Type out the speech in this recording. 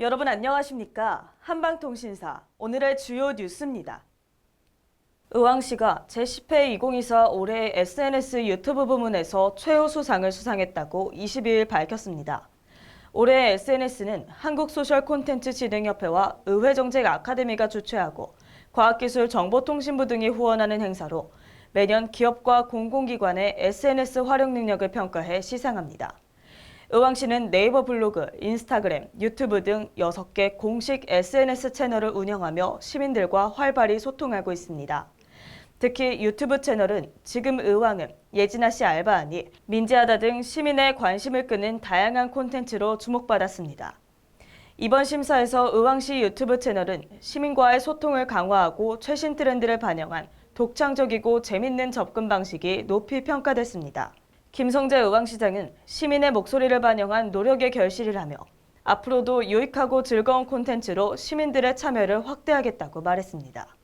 여러분 안녕하십니까? 한방통신사 오늘의 주요 뉴스입니다. 의왕시가 제10회 2024 올해 SNS 유튜브 부문에서 최우수상을 수상했다고 22일 밝혔습니다. 올해 SNS는 한국소셜 콘텐츠 진흥협회와 의회정책 아카데미가 주최하고 과학기술정보통신부 등이 후원하는 행사로 매년 기업과 공공기관의 SNS 활용 능력을 평가해 시상합니다. 의왕시는 네이버 블로그, 인스타그램, 유튜브 등 6개 공식 SNS 채널을 운영하며 시민들과 활발히 소통하고 있습니다. 특히 유튜브 채널은 지금 의왕은 예진아 씨 알바하니 민지하다 등 시민의 관심을 끄는 다양한 콘텐츠로 주목받았습니다. 이번 심사에서 의왕시 유튜브 채널은 시민과의 소통을 강화하고 최신 트렌드를 반영한 독창적이고 재밌는 접근 방식이 높이 평가됐습니다. 김성재 의왕시장은 시민의 목소리를 반영한 노력의 결실이라며 앞으로도 유익하고 즐거운 콘텐츠로 시민들의 참여를 확대하겠다고 말했습니다.